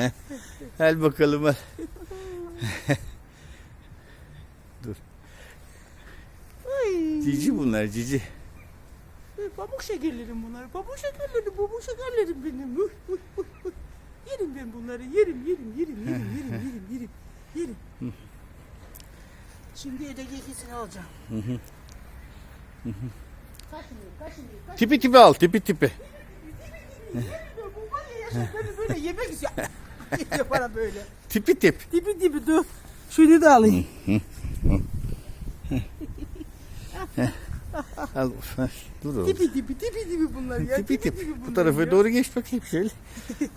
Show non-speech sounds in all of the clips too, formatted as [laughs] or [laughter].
[laughs] Gel bakalım al. [laughs] Dur. Ay. Cici bunlar cici. Ay, Pamuk şekerlerim bunlar. Pamuk şekerlerim, pamuk şekerlerim benim. Uy, uy, uy, uy. Yerim ben bunları. Yerim, yerim, yerim, yerim, yerim, yerim, [laughs] yerim, yerim. Şimdi evdeki ikisini alacağım. Kaçmıyor, kaçmıyor. Tipi tipi al tipi tipi. Bu var ya beni böyle yemek istiyor. Yapar böyle. Tipi tip. Dibi dibi dur. Şunu da alayım. Al. Dur oğlum. Dibi dibi dibi dibi bunlar ya. Tipi tip. Bu bunlar tarafa ya. doğru geç bakayım şöyle.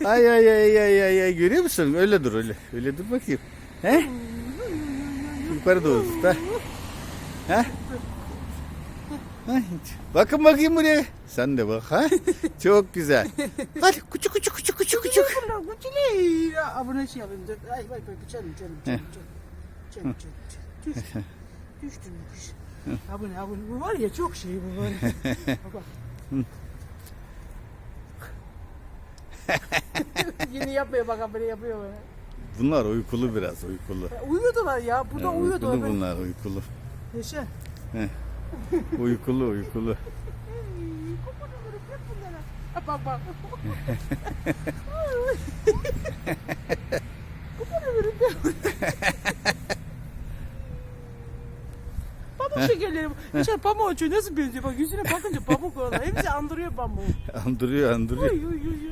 Ay ay ay ay ay ay görüyor musun? Öyle dur öyle. Öyle dur bakayım. He? Yukarı doğru tut ha. Ay, Bakın bakayım buraya. Sen de bak ha. Çok güzel. Hadi kuçu kuçu kuçu kuçu kuçu. Kuçili. Abone şey yapayım. dur. Ay vay vay canım canım canım canım. Canım canım canım. Düş. [laughs] Düştüm düş. Abone abone. Bu var ya çok şey bu var. [laughs] Bak. [laughs] Yeni yapmıyor bak abone yapıyor bana. Bunlar uykulu biraz uykulu. Uyuyordular ya. Burada Ya, uyuyordular. uykulu Ben... bunlar uykulu. Yaşa. Uykulu uykulu. Bak bak. Pamuk şekerleri. Yaşar pamuk açıyor. Nasıl benziyor? Bak yüzüne bakınca pamuk olan. Hepsi andırıyor pamuğu. Andırıyor andırıyor. Uy uy uy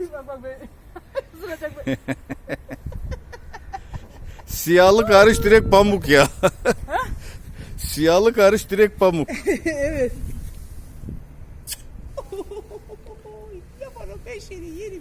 uy. Bak bak be. Isıracak be. Siyahlı karış direkt pamuk ya. [laughs] Siyahlı karış direkt pamuk. [laughs] evet. Yaparım ben seni yerim.